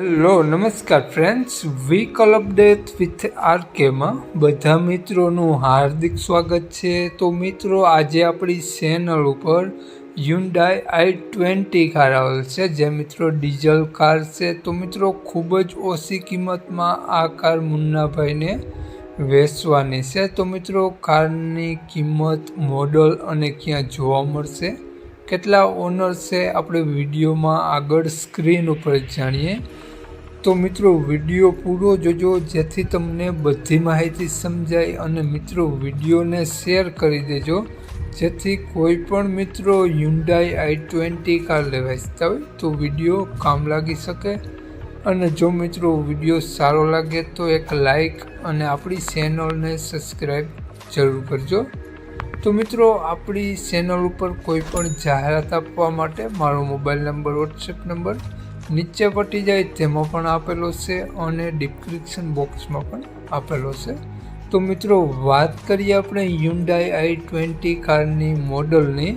Hello, નમસ્કાર friends vehicle update with આરકેમાં બધા મિત્રોનું હાર્દિક સ્વાગત છે. તો મિત્રો, આજે આપણી ચેનલ ઉપર યુન્ડાઈ આઈ ટ્વેન્ટી કાર આવેલ છે, જે મિત્રો ડીઝલ કાર છે. તો મિત્રો, ખૂબ જ ઓછી કિંમતમાં આ કાર મુન્નાભાઈને વેચવાની છે. તો મિત્રો કારની કિંમત મોડલ અને ક્યાં જોવા મળશે? કેટલા ઓનર છે? આપણે વિડીયોમાં આગળ સ્ક્રીન ઉપર જાણીએ. તો મિત્રો, વીડિયો પૂરો જોજો, જેથી તમને બધી માહિતી સમજાય અને મિત્રો, વિડીયોને શેર કરી દેજો, જેથી કોઈ પણ મિત્રો યુન્ડાઈ આઈ ટ્વેન્ટી કાર લેવા ઇચ્છતા હોય, તો વીડિયો કામ લાગી શકે. અને જો મિત્રો, વીડિયો સારો લાગે, તો એક લાઈક અને આપણી ચેનલને સબસ્ક્રાઈબ જરૂર કરજો. તો મિત્રો, આપણી ચેનલ ઉપર કોઈ પણ જાહેરાત આપવા માટે મારો મોબાઈલ નંબર વોટ્સએપ નંબર નીચે પટી જાય તેમાં પણ આપેલો છે અને ડિસ્ક્રિપ્શન બોક્સમાં પણ આપેલો છે. તો મિત્રો, વાત કરીએ આપણે યુન્ડાઈ આઈ ટ્વેન્ટી કારની મોડલની.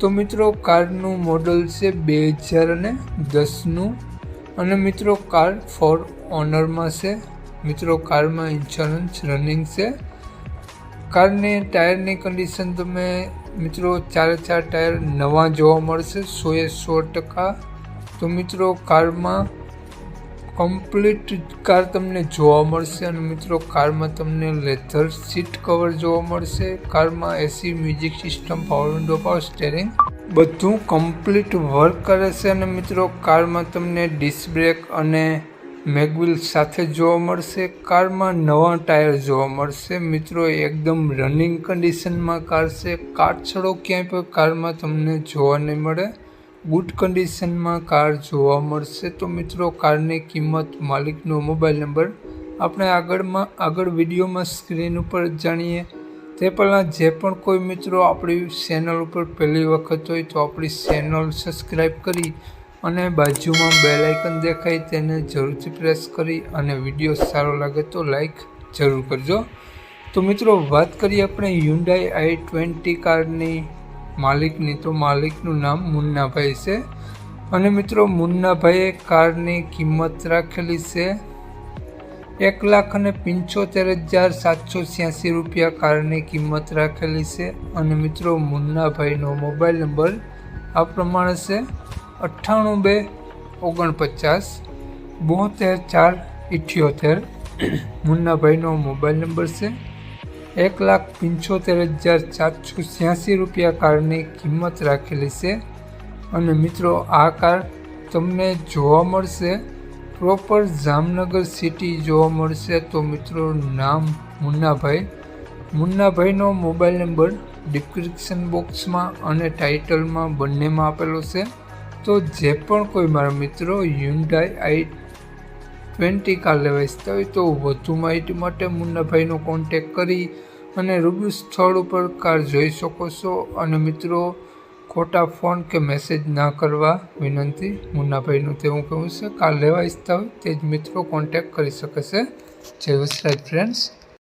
તો મિત્રો, કારનું મોડલ છે બે હજાર અને દસનું. અને મિત્રો, કાર ફોર ઓનરમાં છે. મિત્રો, કારમાં ઇન્સ્યોરન્સ રનિંગ છે. કારની ટાયરની કન્ડિશન તમે મિત્રો, ચારે ચાર ટાયર નવા જોવા મળશે. સોએ સો ટકા તો મિત્રો, કારમાં કમ્પ્લીટ કાર તમને જોવા મળશે અને મિત્રો, કારમાં તમને લેધર સીટ કવર જોવા મળશે. કારમાં AC music system power window power steering બધું કમ્પ્લીટ વર્ક કરે છે અને મિત્રો, કારમાં તમને ડિસ્ક બ્રેક અને મેગવિલ સાથે જોવા મળશે. કારમાં નવા ટાયર જોવા મળશે. મિત્રો, એકદમ રનિંગ કન્ડિશનમાં કાર છે. કાટછડો ક્યાંય પણ કારમાં તમને જોવા નહીં મળે. ગુડ કન્ડિશનમાં કાર જોવા મળશે તો મિત્રો, કારની કિંમત, માલિકનો મોબાઈલ નંબર આપણે આગળમાં, આગળ વિડીયોમાં સ્ક્રીન ઉપર જાણીએ. તે પહેલાં જે પણ કોઈ મિત્રો આપણી ચેનલ ઉપર પહેલી વખત હોય તો આપણી ચેનલ સબસ્ક્રાઈબ કરી અને બાજુમાં બેલ આઇકન દેખાય તેને જરૂરથી પ્રેસ કરી અને વીડિયો સારો લાગે તો લાઈક જરૂર કરજો. તો મિત્રો, વાત કરીએ આપણે યુન્ડાઈ આઈ ટ્વેન્ટી કારની માલિકની, તો માલિકનું નામ મુન્નાભાઈ છે. અને મિત્રો, મુન્નાભાઈએ કારની કિંમત રાખેલી છે એક લાખ અને પંચોતેર હજાર સાતસો છ્યાસી રૂપિયા કારની કિંમત રાખેલી છે. અને મિત્રો, મુન્નાભાઈનો મોબાઈલ નંબર આ પ્રમાણે છે અઠ્ઠાણું બે ઓગણપચાસ બોતેર ચાર ઇઠ્યોતેર. મુન્નાભાઈનો મોબાઈલ નંબર છે એક લાખ પંચોતેર હજાર ચારસો છ્યાસી રૂપિયા કારની કિંમત રાખેલી છે. અને મિત્રો, આ કાર તમને જોવા મળશે. પ્રોપર જામનગર સિટી જોવા મળશે તો મિત્રો, નામ મુન્નાભાઈ. મુન્નાભાઈનો મોબાઈલ નંબર ડિસ્ક્રિપ્શન બોક્સમાં અને ટાઇટલમાં બંનેમાં આપેલો છે. તો જે પણ કોઈ મારા મિત્રો યુન્ડાઈ આઈ ટ્વેન્ટી કાર લેવા ઈચ્છતા હોય તો વધુ માહિતી માટે મુન્નાભાઈનો કોન્ટેક કરી અને રૂબરૂ સ્થળ ઉપર કાર જોઈ શકો છો. અને મિત્રો, ખોટા ફોન કે મેસેજ ના કરવા વિનંતી. મુન્નાભાઈનું તેવું કહેવું છે કાર લેવા ઈચ્છતા હોય તે જ મિત્રો કોન્ટેક કરી શકે છે. જય વસરાજ ફ્રેન્ડ્સ